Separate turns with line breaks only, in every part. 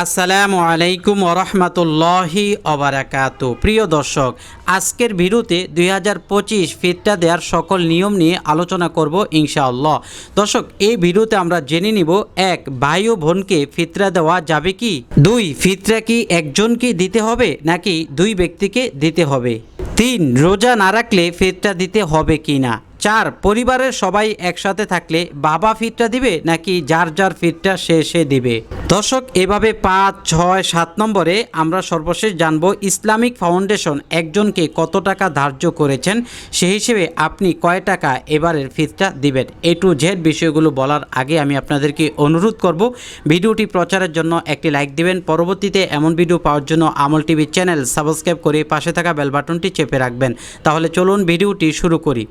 আসসালামু আলাইকুম ওরহমতুল্লাহি অবরাকাত প্রিয় দর্শক, আজকের ভিডিওতে দুই হাজার পঁচিশ ফিতরা দেওয়ার সকল নিয়ম নিয়ে আলোচনা করব ইনশাআল্লাহ। দর্শক, এই ভিডিওতে আমরা জেনে নিব, এক, ভাই ও বোনকে ফিতরা দেওয়া যাবে কি? দুই, ফিতরা কি একজনকে দিতে হবে নাকি দুই ব্যক্তিকে দিতে হবে? তিন, রোজা না রাখলে ফিতরা দিতে হবে কি না? চার, পরিবারের সবাই একসাথে থাকলে বাবা ফিটটা দিবে নাকি যার যার ফিটটা সে সে দিবে? দর্শক, এভাবে পাঁচ, ছয়, সাত নম্বরে আমরা সর্বশেষ জানব ইসলামিক ফাউন্ডেশন একজনকে কত টাকা ধার্য করেছেন সেই হিসেবে আপনি কয় টাকা এবারের ফিটটা দিবেন? এ টু জেড বিষয়গুলো বলার আগে আমি আপনাদেরকে অনুরোধ করব। ভিডিওটি প্রচারের জন্য একটি লাইক দিবেন। পরবর্তীতে এমন ভিডিও পাওয়ার জন্য আমল টিভি চ্যানেল সাবস্ক্রাইব করে পাশে থাকা বেল বাটনটি চেপে রাখবেন। তাহলে চলুন ভিডিওটি শুরু করি।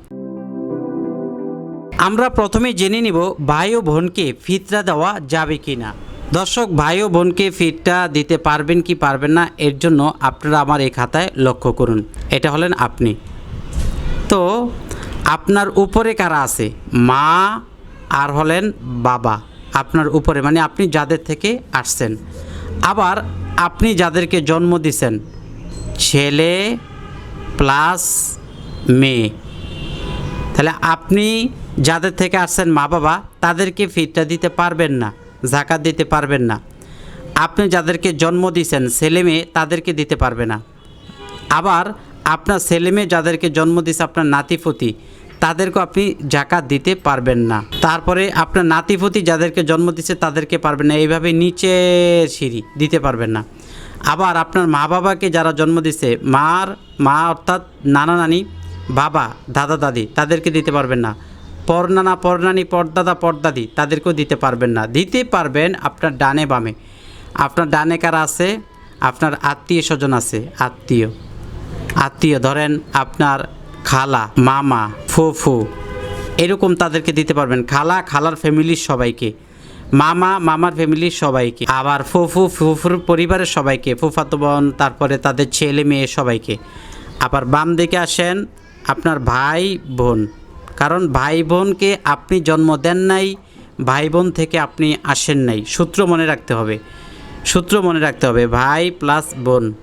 আমরা প্রথমে জেনে নিব ভাই ও বোনকে ফিতরা দেওয়া যাবে কি না দর্শক, ভাই ও বোনকে ফিতরা দিতে পারবেন কি পারবেন না, এর জন্য আপনারা আমার এই খাতায় লক্ষ্য করুন। এটা হলেন আপনি। তো, আপনার উপরে কারা আছে? মা আর হলেন বাবা। আপনার উপরে মানে আপনি যাদের থেকে আসছেন। আবার আপনি যাদেরকে জন্ম দিছেন, ছেলে প্লাস মেয়ে। তাহলে আপনি যাদের থেকে আসছেন মা বাবা, তাদেরকে ফিরটা দিতে পারবেন না, জাকাত দিতে পারবেন না। আপনি যাদেরকে জন্ম দিয়েছেন ছেলে মেয়ে, তাদেরকে দিতে পারবে না। আবার আপনার ছেলে মেয়ে যাদেরকে জন্ম দিয়েছে আপনার নাতিপতি তাদেরকে আপনি জাকাত দিতে পারবেন না। তারপরে আপনার নাতিপতি যাদেরকে জন্ম দিচ্ছে তাদেরকে পারবেন না। এইভাবে নিচের সিঁড়ি, দিতে পারবেন না। আবার আপনার মা বাবাকে যারা জন্ম দিচ্ছে মার, মা অর্থাৎ নানা নানি বাবা, দাদা, দাদি, তাদেরকে দিতে পারবেন না। পরনানা, পরনানি, পরদাদা, পরদাদি, তাদেরকেও দিতে পারবেন না। দিতে পারবেন আপনার ডানে বামে। আপনার ডানে কারা আছে? আপনার আত্মীয় স্বজন আছে। আত্মীয়। আত্মীয়, ধরেন আপনার খালা, মামা, ফুফু, এরকম তাদেরকে দিতে পারবেন। খালা, খালার ফ্যামিলির সবাইকে। মামা, মামার ফ্যামিলির সবাইকে। আবার ফুফু, ফুফুর পরিবারের সবাইকে। ফুফাতো বোন, তারপরে তাদের ছেলে, মেয়ে সবাইকে। আবার বাম দিকে আসেন আপনার ভাই বোন। কারণ ভাই বোনকে আপনি জন্ম দেন নাই, ভাই বোন থেকে আপনি আসেন নাই। সূত্র মনে রাখতে হবে। সূত্র মনে রাখতে হবে, ভাই প্লাস বোন।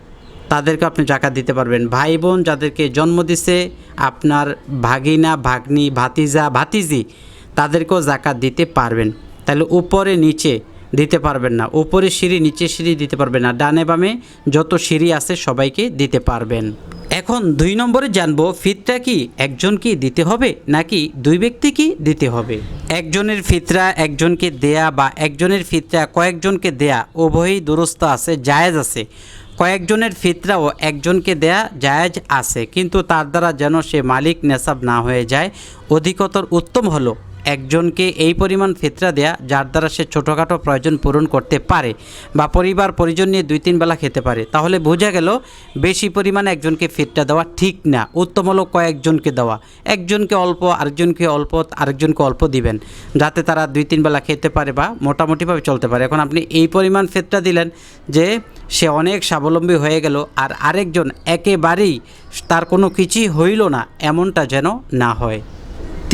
তাদেরকে আপনি জাকাত দিতে পারবেন। ভাই বোন যাদেরকে জন্ম দিছে, আপনার ভাগিনা, ভাগ্নি, ভাতিজা, ভাতিজি, তাদেরকেও জাকাত দিতে পারবেন। তাহলে উপরে, নিচে দিতে পারবেন না। উপরে সিঁড়ি, নিচে সিঁড়ি দিতে পারবেন না। ডানে বামে যত সিঁড়ি আছে সবাইকে দিতে পারবেন। এখন দুই নম্বরে জানব, ফিতরা কি একজনকে দিতে হবে নাকি দুই ব্যক্তিকে দিতে হবে? একজনের ফিতরা একজনকে দেয়া বা একজনের ফিতরা কয়েকজনকে দেয়া উভয়ই দুরস্ত আছে, জায়েজ আছে। কয়েকজনের ফিতরাও একজনকে দেয়া জায়েজ আছে, কিন্তু তার দ্বারা যেন সে মালিক নেশাব না হয়ে যায়, অধিকতর উত্তম হলো। একজনকে এই পরিমাণ ফিতরা দেয়া, যার দ্বারা সে ছোটোখাটো প্রয়োজন পূরণ করতে পারে বা পরিবার, পরিজন নিয়ে দুই তিন বেলা খেতে পারে। তাহলে বোঝা গেল, বেশি পরিমাণে একজনকে ফিতরা দেওয়া ঠিক না। উত্তম হলো কয়েকজনকে দেওয়া। একজনকে অল্প, আরেকজনকে অল্প আরেকজনকে অল্প দিবেন, যাতে তারা দুই তিন বেলা খেতে পারে বা মোটামুটিভাবে চলতে পারে। এখন আপনি এই পরিমাণ ফিতরা দিলেন যে, সে অনেক স্বাবলম্বী হয়ে গেল আর আরেকজন একেবারেই তার কোনো কিছুই হইল না, এমনটা যেন না হয়।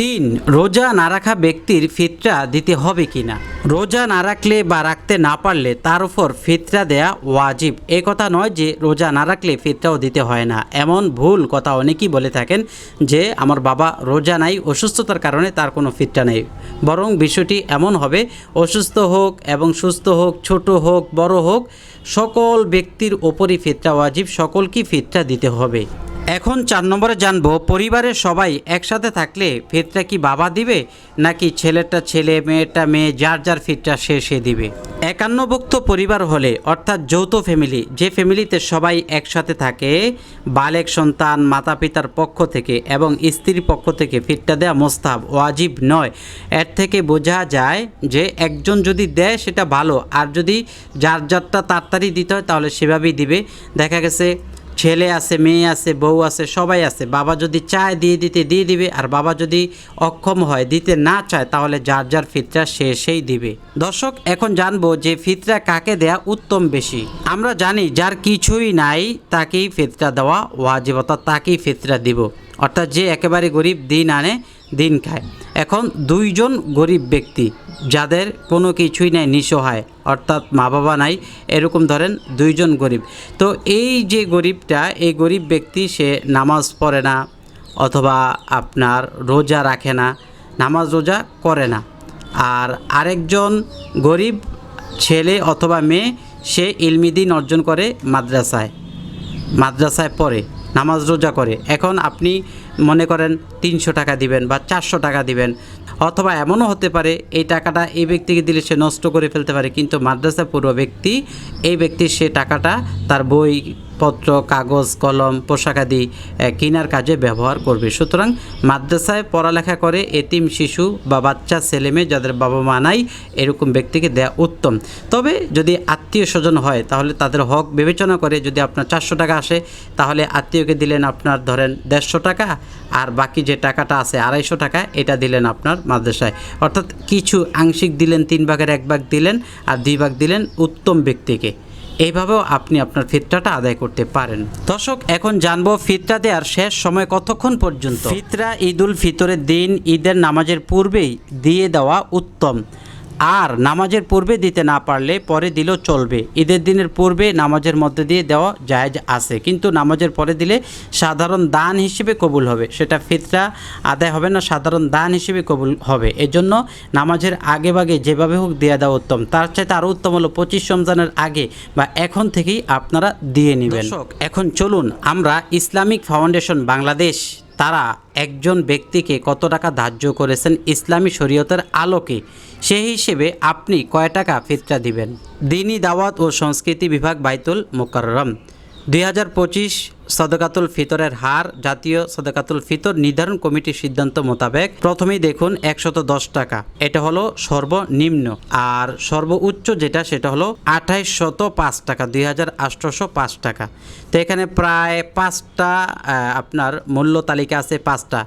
তিন, রোজা না রাখা ব্যক্তির ফিতরা দিতে হবে কি না? রোজা না রাখলে বা রাখতে না পারলে তার উপর ফিতরা দেয়া ওয়াজিব। এ কথা নয় যে রোজা না রাখলে ফিতরাও দিতে হয় না। এমন ভুল কথা অনেকেই বলে থাকেন যে, আমার বাবা রোজা নাই, অসুস্থতার কারণে তার কোনো ফিতরা নেই। বরং বিষয়টি এমন হবে, অসুস্থ হোক এবং সুস্থ হোক, ছোট হোক, বড় হোক, সকল ব্যক্তির ওপরই ফিতরা ওয়াজিব, সকলকেই ফিতরা দিতে হবে। এখন চার নম্বরে জানব, পরিবারের সবাই একসাথে থাকলে ফিতরা কি বাবা দিবে, নাকি ছেলেটা ছেলে মেয়েটা মেয়ে, যার যার ফিতরা সে সে দিবে? একান্নভুক্ত পরিবার হলে, অর্থাৎ যৌথ ফ্যামিলি যে ফ্যামিলিতে সবাই একসাথে থাকে, বালেক সন্তান মাতা পিতার পক্ষ থেকে এবং স্ত্রীর পক্ষ থেকে ফিতরা দেওয়া মোস্তাব ওয়াজিব নয়। এর থেকে বোঝা যায় যে একজন যদি দেয়, সেটা ভালো। আর যদি যার যারটা তাড়াতাড়ি দিতে হয়, তাহলে সেভাবেই দিবে। দেখা গেছে ছেলে আছে, মেয়ে আছে, বউ আছে, সবাই আছে। বাবা যদি চায় দিয়ে দিতে, দিয়ে দিবে। আর বাবা যদি অক্ষম হয়, দিতে না চায়, তাহলে যার যার ফিতরা সে সেই দিবে। দর্শক, এখন জানব যে ফিতরা কাকে দেয়া উত্তম বেশি। আমরা জানি যার কিছুই নাই, তাকেই ফিতরা দেওয়া ওয়াজিবতা তাকেই ফিতরা দিব। অর্থাৎ যে একেবারে গরিব দিন আনে দিন খায়। এখন দুইজন গরিব ব্যক্তি, যাদের কোনো কিছুই নাই, নিঃসহায়, অর্থাৎ মা বাবা নাই, এরকম ধরেন দুইজন গরিব। তো এই যে গরিবটা, এই গরিব ব্যক্তি সে নামাজ পড়ে না, অথবা আপনার রোজা রাখে না, নামাজ রোজা করে না। আর আরেকজন গরিব ছেলে অথবা মেয়ে, সে ইলমিদিন অর্জন করে মাদ্রাসায় মাদ্রাসায় পড়ে, নামাজ রোজা করে। এখন আপনি মনে করেন তিনশো টাকা দিবেন বা চারশো টাকা দিবেন। অথবা এমনও হতে পারে, এই টাকাটা এই ব্যক্তিকে দিলে সে নষ্ট করে ফেলতে পারে, কিন্তু মাদ্রাসা পূর্ব ব্যক্তি, এই ব্যক্তির সে টাকাটা তার বই, পত্র, কাগজ, কলম, পোশাক আদি কেনার কাজে ব্যবহার করবে। সুতরাং মাদ্রাসায় পড়ালেখা করে এতিম শিশু বা বাচ্চা ছেলেমেয়ে যাদের বাবা মা নাই, এরকম ব্যক্তিকে দেয়া উত্তম। তবে যদি আত্মীয় স্বজন হয়, তাহলে তাদের হক বিবেচনা করে যদি আপনার চারশো টাকা আসে, তাহলে আত্মীয়কে দিলেন আপনার ধরেন দেড়শো টাকা, আর বাকি যে টাকাটা আছে আড়াইশো টাকা, এটা দিলেন আপনার মাদ্রাসায়। অর্থাৎ কিছু আংশিক দিলেন, তিন ভাগের এক ভাগ দিলেন আর দুই ভাগ দিলেন উত্তম ব্যক্তিকে। এইভাবেও আপনি আপনার ফিতরাটা আদায় করতে পারেন। দর্শক, এখন জানব ফিতরা দেওয়ার শেষ সময় কতক্ষণ পর্যন্ত? ফিতরা ঈদুল ফিতরের দিন, ঈদের নামাজের পূর্বেই দিয়ে দেওয়া উত্তম। আর নামাজের পূর্বে দিতে না পারলে পরে দিলেও চলবে। ঈদের দিনের পূর্বে নামাজের মধ্যে দিয়ে দেওয়া জায়েজ আছে। কিন্তু নামাজের পরে দিলে সাধারণ দান হিসেবে কবুল হবে। সেটা ফিতরা আদায় হবে না, সাধারণ দান হিসেবে কবুল হবে। এজন্য নামাজের আগে ভাগে যেভাবে হোক দিয়ে দেওয়া উত্তম। তার চাইতে আরও উত্তম হলো পঁচিশ রমজানের আগে বা এখন থেকেই আপনারা দিয়ে নেবেন। এখন চলুন আমরা ইসলামিক ফাউন্ডেশন বাংলাদেশ, তারা একজন ব্যক্তিকে কত টাকা ধার্য করেছেন ইসলামী শরীয়তের আলোকে। সেই হিসেবে আপনি কয় টাকা ফিতরা দিবেন? দিনী দাওয়াত ও সংস্কৃতি বিভাগ বাইতুল মোকাররম। দুই হাজার পঁচিশ সদকাতুল ফিতরের হার জাতীয় সদকাতুল ফিতর নির্ধারণ কমিটির সিদ্ধান্ত মোতাবেক প্রথমেই দেখুন একশত দশ টাকা। এটা হলো সর্বনিম্ন। আর সর্বোচ্চ যেটা, সেটা হলো আঠাইশ শত পাঁচ টাকা, দুই হাজার আটশোশো পাঁচ টাকা। তো এখানে প্রায় পাঁচটা আপনার মূল্য তালিকা আছে পাঁচটা।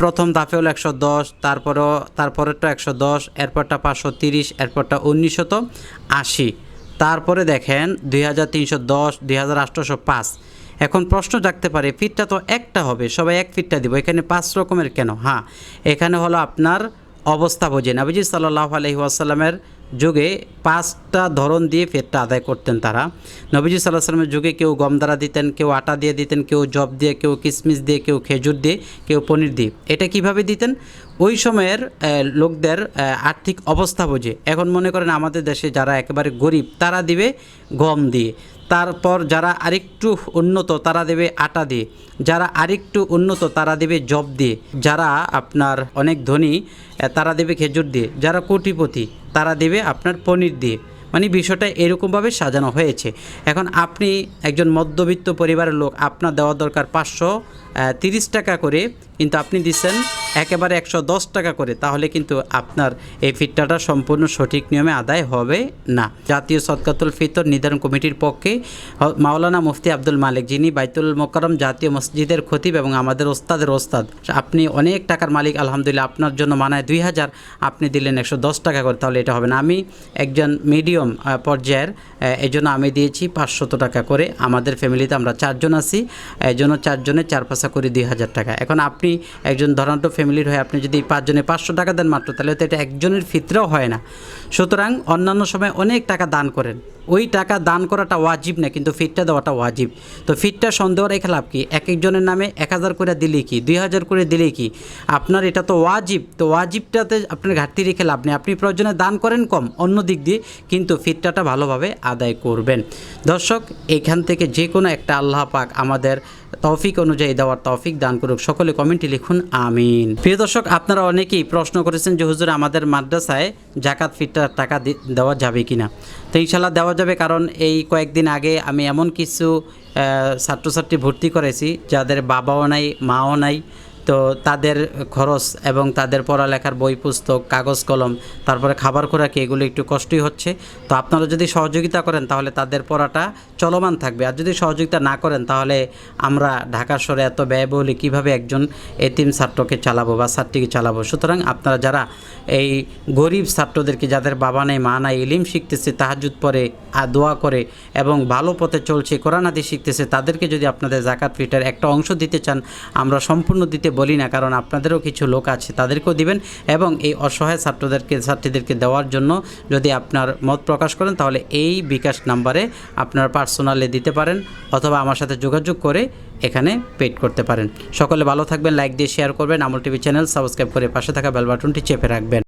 প্রথম ধাপে হলো একশো দশ, তারপরেও, তারপরেরটা একশো দশ, এরপরটা পাঁচশো তিরিশ, এরপরটা উনিশশত আশি। তারপরে দেখেন দুই হাজার তিনশো দশ, দুই হাজার আটশোশো পাঁচ। এখন প্রশ্ন জাগতে পারে, ফিটটা তো একটা হবে, সবাই এক ফিটটা দিব, এখানে পাঁচ রকমের কেন? হ্যাঁ এখানে হলো আপনার অবস্থা বোঝে। নাবিজি সাল্লাহ আলহি আসাল্লামের যুগে পাঁচটা ধরন দিয়ে ফেরটা আদায় করতেন তারা। নবীজি সাল্লাহ সাল্লামের যুগে কেউ গম দ্বারা দিতেন, কেউ আটা দিয়ে দিতেন, কেউ জব দিয়ে, কেউ কিশমিশ দিয়ে, কেউ খেজুর দিয়ে, কেউ পনির দিয়ে। এটা কীভাবে দিতেন? ওই সময়ের লোকদের আর্থিক অবস্থা বোঝে। এখন মনে করেন আমাদের দেশে যারা একেবারে গরিব, তারা দিবে গম দিয়ে। তারপর যারা আরেকটু উন্নত, তারা দেবে আটা দিয়ে। যারা আরেকটু উন্নত, তারা দেবে জব দিয়ে। যারা আপনার অনেক ধনী তারা দেবে খেজুর দিয়ে। যারা কোটিপতি, তারা দেবে আপনার পনির দিয়ে। মানে বিষয়টা এরকমভাবে সাজানো হয়েছে। এখন আপনি একজন মধ্যবিত্ত পরিবারের লোক, আপনার দেওয়া দরকার পাঁচশো তিরিশ টাকা করে কিন্তু আপনি দিচ্ছেন একেবারে একশো দশ টাকা করে, তাহলে কিন্তু আপনার এই ফিটটাটা সম্পূর্ণ সঠিক নিয়মে আদায় হবে না। জাতীয় সৎকাতুল ফিতর নির্ধারণ কমিটির পক্ষে মাওলানা মুফতি আব্দুল মালিক যিনি বাইতুল মোকারম জাতীয় মসজিদের খতিব এবং আমাদের ওস্তাদের ওস্তাদ, আপনি অনেক টাকার মালিক, আলহামদুলিল্লাহ আপনার জন্য মানায় দুই হাজার, আপনি দিলেন একশো দশ টাকা করে, তাহলে এটা হবে না। আমি একজন মিডিয়াম পর্যায়ের এই জন্য আমি দিয়েছি পাঁচশত টাকা করে। আমাদের ফ্যামিলিতে আমরা চারজন আছি এই জন্য চারজনে চার পাঁচা করে দুই হাজার টাকা। এখন আপনি একজন ধরান্ত ফ্যামিলির হয়ে আপনি যদি পাঁচজনে পাঁচশো টাকা দেন মাত্র, তাহলে তো এটা একজনের ফিতরাও হয় না। সুতরাং অন্যান্য সময় অনেক টাকা দান করেন। ওই টাকা দান করাটা ওয়াজিব না, কিন্তু ফিটটা দেওয়াটা ওয়াজিব। তো ফিটটা সন্দেহ রেখে লাভ কি? এক একজনের নামে এক হাজার করে দিলে কি? দুই হাজার করে দিলেই কি? আপনার এটা তো ওয়াজিব। তো ওয়াজিবটাতে আপনার ঘাটতি রেখে লাভ নেই। আপনি প্রয়োজনে দান করেন কম, অন্য দিক দিয়ে কিন্তু ফিটটাটা ভালোভাবে আদায় করবেন। দর্শক, এখান থেকে যে কোনো একটা আল্লাহ পাক আমাদের তৌফিক অনুযায়ী দেওয়ার তৌফিক দান করুক। সকলে কমেন্টে লিখুন, আমিন। প্রিয় দর্শক, আপনারা অনেকেই প্রশ্ন করেছেন যে, হুজুর, আমাদের মাদ্রাসায় জাকাত ফিটার টাকা দেওয়া যাবে কি না? তো ইনশাল্লাহ দেওয়া যাবে, কারণ এই কয়েকদিন আগে আমি এমন কিছু ছাত্রছাত্রী ভর্তি করেছি, যাদের বাবাও নাই, মাও নাই। তো তাদের খরচ এবং তাদের পড়ালেখার বই, পুস্তক, কাগজ, কলম, তারপরে খাবার খোরাকি, এগুলো একটু কষ্টই হচ্ছে। তো আপনারা যদি সহযোগিতা করেন, তাহলে তাদের পড়াটা চলমান থাকবে। আর যদি সহযোগিতা না করেন, তাহলে আমরা ঢাকা শহরে এত ব্যয়বহুলে কীভাবে একজন এতিম ছাত্রকে চালাবো বা ছাত্রীকে চালাবো? সুতরাং আপনারা যারা এই গরিব ছাত্রদেরকে, যাদের বাবা নেই, মা নাই, ইলিম শিখতেছে তাহাজুদ পরে দোয়া করে এবং ভালো পথে চলছে, কোরআন হাদিস শিখতেছে, তাদেরকে যদি আপনাদের জাকাত ফিটার একটা অংশ দিতে চান, আমরা সম্পূর্ণ দিতে বলি না, কারণ আপনাদেরও কিছু লোক আছে, তাদেরকেও দিবেন এবং এই অসহায় ছাত্রদেরকে, ছাত্রীদেরকে দেওয়ার জন্য যদি আপনার মত প্রকাশ করেন, তাহলে এই বিকাশ নাম্বারে আপনার পার্সোনালে দিতে পারেন অথবা আমার সাথে যোগাযোগ করে এখানে পেড করতে পারেন। সকলে ভালো থাকবেন, লাইক দিয়ে শেয়ার করবেন, আমল টিভি চ্যানেল সাবস্ক্রাইব করে পাশে থাকা বেল বাটনটি চেপে রাখবেন।